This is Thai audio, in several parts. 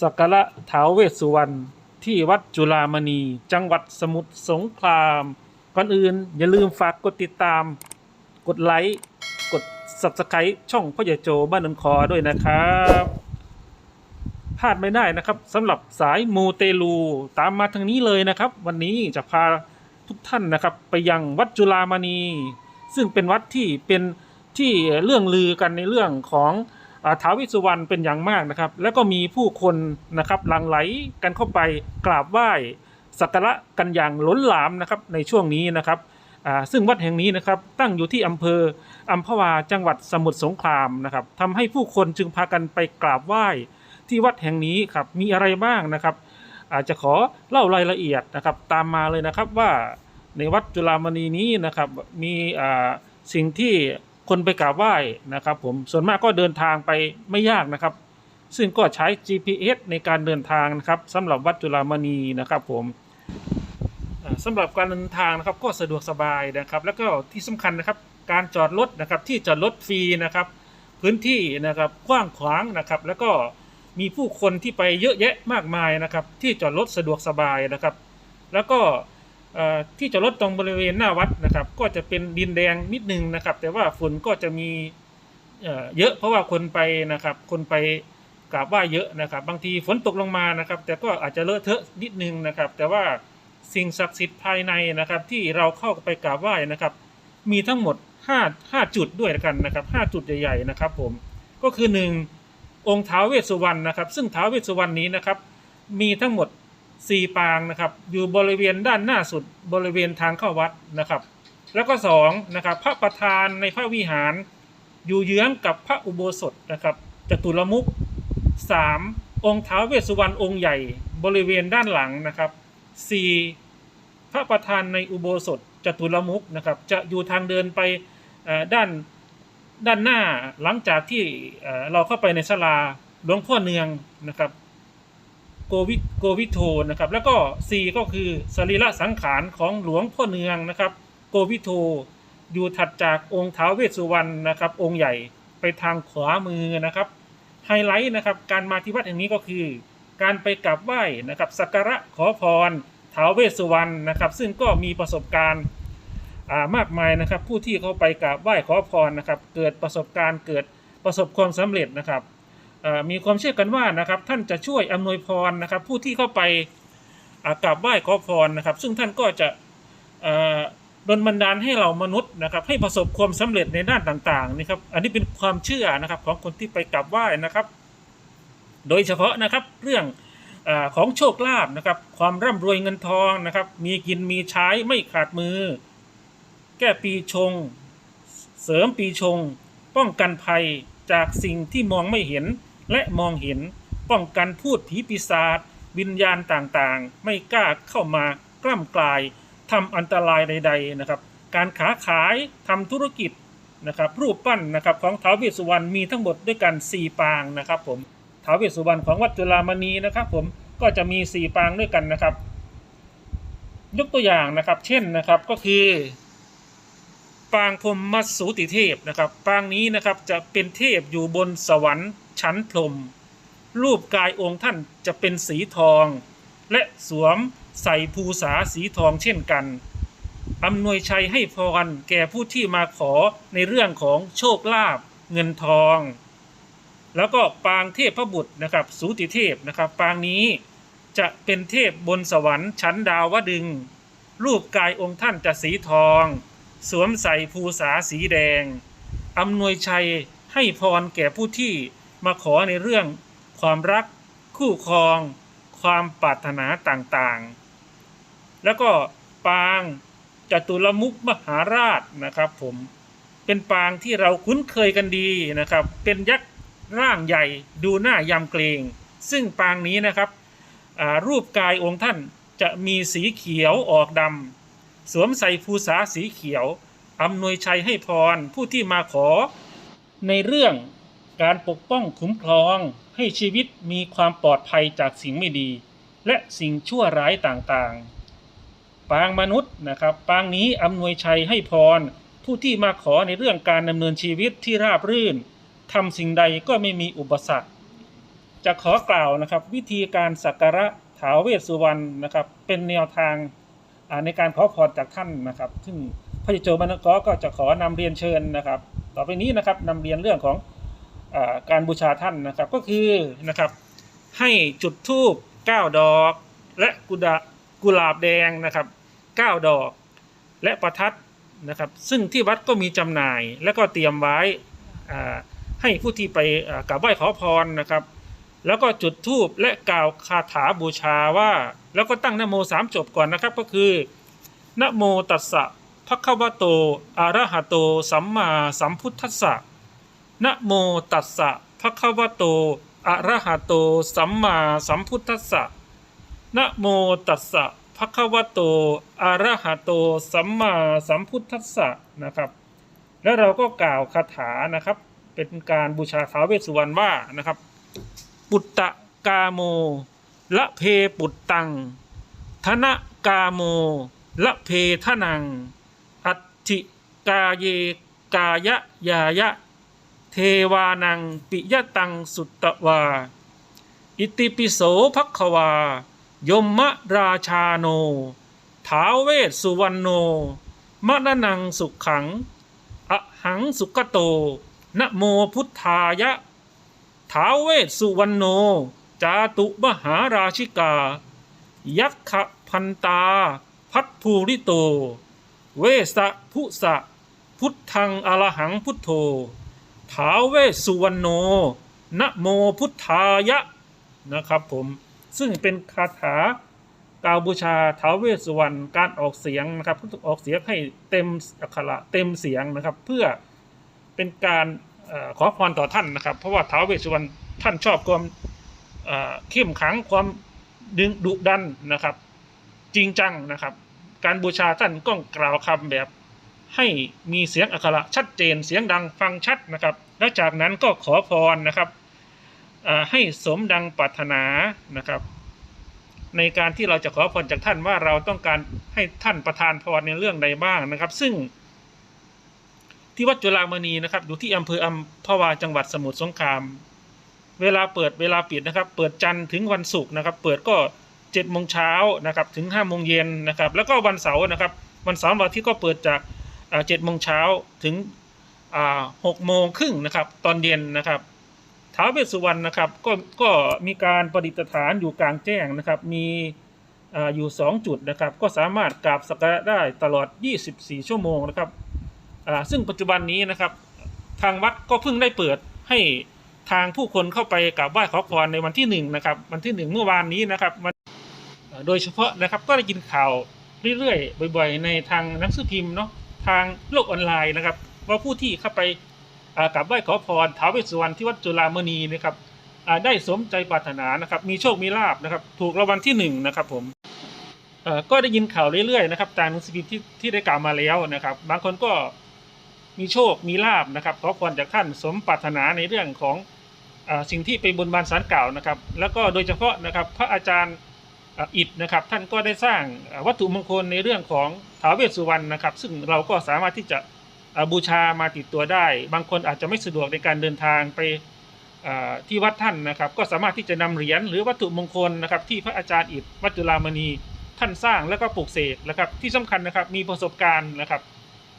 สักการะท้าวเวสสุวรรณที่วัดจุฬามณี จังหวัดสมุทรสงคราม ก่อนอื่นอย่าลืมฝากกดติดตาม กดไลค์ กด subscribe ช่องพ่อใหญ่โจบ้านนนคอด้วยนะครับพลาดไม่ได้นะครับสำหรับสายมูเตลูตามมาทางนี้เลยนะครับ วันนี้จะพาทุกท่านนะครับ ไปยังวัดจุฬามณี ซึ่งเป็นวัดที่เป็นที่เรื่องลือกันในเรื่องของ ท้าวเวิสุวรรณเป็นอย่างมากนะครับ แล้วก็มีผู้คนนะครับหลั่งไหลกันเข้าไปกราบไหว้สักการะกันอย่างล้นหลามนะครับในช่วงนี้นะครับซึ่งวัดแห่งนี้นะครับตั้งอยู่ที่อำเภออัมพวาจังหวัดสมุทรสงครามนะครับทำให้ผู้คนจึงพากันไปกราบไหว้ที่วัดแห่งนี้ครับมีอะไรบ้างนะครับ อาจจะขอเล่ารายละเอียดนะครับตามมาเลยนะครับว่าในวัดจุฬามณีนี้นะครับมีสิ่งที่ คนไปกราบไหว้นะครับผมส่วนมากก็เดินทางไปไม่ยากนะครับ ซึ่งก็ใช้ GPS ในการเดินทางนะครับสำหรับวัดจุฬามณีนะครับผมสำหรับการเดินทางนะครับก็สะดวกสบายนะครับ แล้วก็ที่สำคัญนะครับการจอดรถนะครับที่จอดรถฟรีนะครับ พื้นที่นะครับกว้างขวางนะครับ แล้วก็มีผู้คนที่ไปเยอะแยะมากมายนะครับ ที่จอดรถสะดวกสบายนะครับ แล้วก็ ที่จอดรถตรงบริเวณหน้าวัดนะครับ ก็จะเป็นดินแดงนิดนึงนะครับ แต่ว่าฝุ่นก็จะมีเอ่อเยอะเพราะว่าคนไปนะครับ คนไปกราบไหว้เยอะนะครับ บางทีฝนตกลงมานะครับ แต่ก็อาจจะเลอะเทอะนิดนึงนะครับ แต่ว่าสิ่งศักดิ์สิทธิ์ภายในนะครับ ที่เราเข้าไปกราบไหว้นะครับ มีทั้งหมด5 5จุดด้วยกันนะครับ5จุดใหญ่ๆนะครับ ผมก็คือ 1 องค์ท้าวเวสสุวรรณนะครับ ซึ่งท้าวเวสสุวรรณนี้นะครับ มีทั้งหมด 4ปางนะครับ อยู่บริเวณด้านหน้าสุดบริเวณทางเข้าวัดนะครับ แล้วก็2นะครับ พระประธานในพระวิหาร อยู่เยื้องกับพระอุโบสถนะครับจตุรมุข 3. องค์ท้าวเวสสุวรรณองค์ใหญ่ บริเวณด้านหลังนะครับ 4. พระประธานในอุโบสถจตุรมุขนะครับ จะอยู่ทางเดินไปด้านด้านหน้าหลังจากที่เอ่อเราเข้าไปในศาลาหลวงพ่อเนืองนะครับ โกวิโกวิโทนะครับ แล้วก็4ก็คือสรีระสังขารของหลวงพ่อเนืองนะครับ โกวิโทอยู่ถัดจากองค์ท้าวเวสสุวรรณนะครับ องค์ใหญ่ไปทางขวามือนะครับไฮไลท์นะครับการมาที่วัดแห่งนี้ก็คือ การไปกราบไหว้นะครับสักการะขอพรท้าวเวสสุวรรณนะครับ ซึ่งก็มีประสบการณ์ามากมายนะครับ ผู้ที่เขาไปกราบไหว้ขอพรนะครับ เกิดประสบการณ์เกิดประสบความสำเร็จนะครับ มีความเชื่อกันว่านะครับท่านจะช่วยอำนวยพรนะครับ ผู้ที่เข้าไปกราบไหว้ขอพรนะครับ ซึ่งท่านก็จะดลบันดาลให้เรามนุษย์นะครับ ให้ประสบความสำเร็จในด้านต่างๆนะครับ อันนี้เป็นความเชื่อนะครับของคนที่ไปกราบไหว้นะครับ โดยเฉพาะนะครับเรื่องอของโชคลาภนะครับ ความร่ำรวยเงินทองนะครับ มีกินมีใช้ไม่ขาดมือ แก้ปีชง เสริมปีชง ป้องกันภัยจากสิ่งที่มองไม่เห็น และมองเห็นป้องกันพูดผีปีศาจวิญญาณต่างๆ ไม่กล้าเข้ามากล้ำกลายทำอันตรายใด ๆนะครับ การค้าขายทำธุรกิจนะครับรูปปั้นนะครับของท้าวเวสสุวรรณมีทั้งหมดด้วยกัน 4 ปางนะครับผมท้าวเวสสุวรรณของวัดจุฬามณีนะครับผมก็จะมี 4 ปางด้วยกันนะครับ ยกตัวอย่างนะครับ เช่นนะครับก็คือ ปางพรมมัสสูติเทพนะครับ ปางนี้นะครับจะเป็นเทพอยู่บนสวรรค์ ชั้นพรม รูปกายองค์ท่านจะเป็นสีทอง และสวมใส่ภูษาสีทองเช่นกันอำนวยชัยให้พรแก่ผู้ที่มาขอในเรื่องของโชคลาภเงินทอง แล้วก็ปางเทพพระบุตรนะครับ สูติเทพนะครับ ปางนี้จะเป็นเทพบนสวรรค์ชั้นดาววดึง รูปกายองค์ท่านจะสีทอง สวมใส่ภูษาสีแดงอำนวยชัยให้พรแก่ผู้ที่ มาขอในเรื่องความรักคู่ครอง ความปรารถนาต่างๆ แล้วก็ปางจตุรมุขมหาราชนะครับผมเป็นปางที่เราคุ้นเคยกันดีนะครับ เป็นยักษ์ร่างใหญ่ดูหน้ายำเกรง ซึ่งปางนี้นะครับรูปกายองค์ท่านจะมีสีเขียวออกดำสวมใส่ภูษาสีเขียวอำนวยชัยให้พรผู้ที่มาขอในเรื่อง การปกป้องคุ้มครองให้ชีวิตมีความปลอดภัยจากสิ่งไม่ดี และสิ่งชั่วร้ายต่างๆ ปางมนุษย์นะครับ ปางนี้อำนวยชัยให้พร ผู้ที่มาขอในเรื่องการดำเนินชีวิตที่ราบรื่นทำสิ่งใดก็ไม่มีอุปสรรค จะขอกล่าวนะครับ วิธีการสักการะท้าวเวสสุวรรณนะครับ เป็นแนวทางในการขอพรจากท่านนะครับซึ่งพระเจ้าโจบรรณกอก็จะขอนำเรียนเชิญนะครับ ต่อไปนี้นะครับนำเรียนเรื่องของ การบูชาท่านนะครับก็คือนะครับให้จุดธูป9ดอก และกุดากุหลาบแดงนะครับ9ดอก และประทัดนะครับซึ่งที่วัดก็มีจำหน่ายและก็เตรียมไว้ให้ผู้ที่ไปกราบไหว้ขอพรนะครับ แล้วก็จุดธูปและกล่าวคาถาบูชาว่า แล้วก็ตั้งนโมสามจบก่อนนะครับก็คือนโมตัสสะภะคะวะโตอะระหะโต สัมมาสัมพุทธัสสะ นะโมตัสสะภะคะวะโต อะระหะโต สัมมาสัมพุทธัสสะนะโมตัสสะภะคะวะโต อะระหะโต สัมมาสัมพุทธัสสะนะครับ แล้วเราก็กล่าวคาถานะครับ เป็นการบูชาท้าวเวสสุวรรณว่านะครับ ปุตตะกาโม ละเพปุตตัง ธนกาโม ละเพทนัง อัตถิกาเยกายะยายะ เทวานังปิยตังสุตตวา อิติปิโสภควา ยมมะราชาโนท้าเวสสุวรรณโนมะนนังสุขขัง อหังสุกโต นะโมพุทธายะท้าเวสสุวรรณโน จาตุมหาราชิกา ยักขพันตา พัทภูริโต เวสะพุสะ พุทธังอรหังพุทโธ ท้าวเวสสุวรรณโนนะโมพุทธายะนะครับผมซึ่งเป็นคาถากล่าวบูชาท้าวเวสสุวรรณการออกเสียงนะครับออกเสียงให้เต็มอักขระเต็มเสียงนะครับ เพื่อเป็นการอขอพรต่อท่านนะครับ เพราะว่าท้าวเวสสุวรรณท่านชอบความเข้มขังความดึงดุดันนะครับ จริงจังนะครับ การบูชาท่านก็กล่าวคำแบบ ให้มีเสียงอักขระชัดเจนเสียงดังฟังชัดนะครับ แล้วจากนั้นก็ขอพรนะครับให้สมดังปรารถนานะครับ ในการที่เราจะขอพรจากท่านว่าเราต้องการให้ท่านประทานพรในเรื่องใดบ้างนะครับ ซึ่ง ที่วัดจุฬามณีนะครับ อยู่ที่อำเภออัมพวาจังหวัดสมุทรสงคราม เวลาเปิดเวลาปิดนะครับ เปิดจันทร์ถึงวันศุกร์นะครับ เปิดก็เจ็ดโมงเช้านะครับ ถึงห้าโมงเย็นนะครับ แล้วก็วันเสาร์นะครับ วันเสาร์วันอาทิตย์ก็เปิดจาก เจ็ดโมงเช้าถึงหกโมงครึ่งนะครับ ตอนเย็นนะครับท้าวเวสสุวรรณนะครับก็ก็มีการประดิษฐานอยู่กลางแจ้งนะครับ มีอยู่ 2 จุดนะครับ ก็สามารถกราบสักการะได้ตลอด 24 ชั่วโมงนะครับซึ่งปัจจุบันนี้นะครับ ทางวัดก็เพิ่งได้เปิดให้ทางผู้คนเข้าไปกราบไหว้ขอพรในวันที่หนึ่งนะครับวันที่หนึ่งเมื่อวานนี้นะครับโดยเฉพาะนะครับก็ได้ยินข่าวเรื่อยๆ บ่อย ๆ ในทางหนังสือพิมพ์เนาะ ทางโลกออนไลน์นะครับ ว่าผู้ที่เข้าไปกราบไหว้ขอพรท้าวเวสสุวรรณที่วัดจุฬามณีนะครับได้สมใจปรารถนานะครับ มีโชคมีลาบนะครับ ถูกรางวัลที่หนึ่งนะครับผมก็ได้ยินข่าวเรื่อยๆนะครับตามหนังสือพิมพ์ที่ที่ได้กล่าวมาแล้วนะครับ บางคนก็มีโชคมีลาบนะครับขอพรจากท่านสมปรารถนาในเรื่องของอสิ่งที่ไปบนบานสารกล่าวนะครับ แล้วก็โดยเฉพาะนะครับพระอาจารย์ อิฐนะครับ ท่านก็ได้สร้างวัตถุมงคลในเรื่องของท้าวเวสสุวรรณนะครับ ซึ่งเราก็สามารถที่จะบูชามาติดตัวได้ บางคนอาจจะไม่สะดวกในการเดินทางไปที่วัดท่านนะครับ ก็สามารถที่จะนำเหรียญหรือวัตถุมงคลนะครับ ที่พระอาจารย์อิฐวัดจุฬามณีท่านสร้างแล้วก็ปลูกเสกนะครับที่สำคัญนะครับมีประสบการณ์นะครับ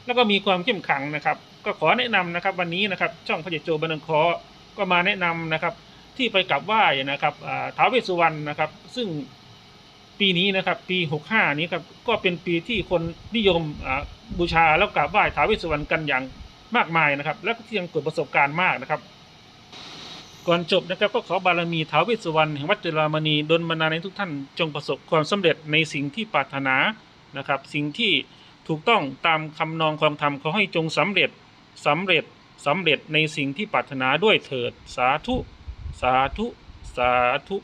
แล้วก็มีความเข้มขังนะครับ ก็ขอแนะนำนะครับวันนี้นะครับช่องพระเจโจบันเทิงคอก็มาแนะนำนะครับที่ไปกราบไหว้นะครับอ่าท้าวเวสสุวรรณนะครับ ซึ่ง ปีนี้นะครับ ปี 65 นี้ครับก็เป็นปีที่คนนิยมบูชาแล้วกราบไหว้ท้าวเวสสุวรรณกันอย่างมากมายนะครับ และก็ที่ยังเกิดประสบการณ์มากนะครับ ก่อนจบนะครับก็ขอบารมีท้าวเวสสุวรรณแห่งวัดจุฬามณีดลบันดาลให้ทุกท่านจงประสบความสำเร็จในสิ่งที่ปรารถนานะครับ สิ่งที่ถูกต้องตามคำนองความธรรมขอให้จงสำเร็จสำเร็จสำเร็จในสิ่งที่ปรารถนาด้วยเถิดสาธุ สาธุ สาธุ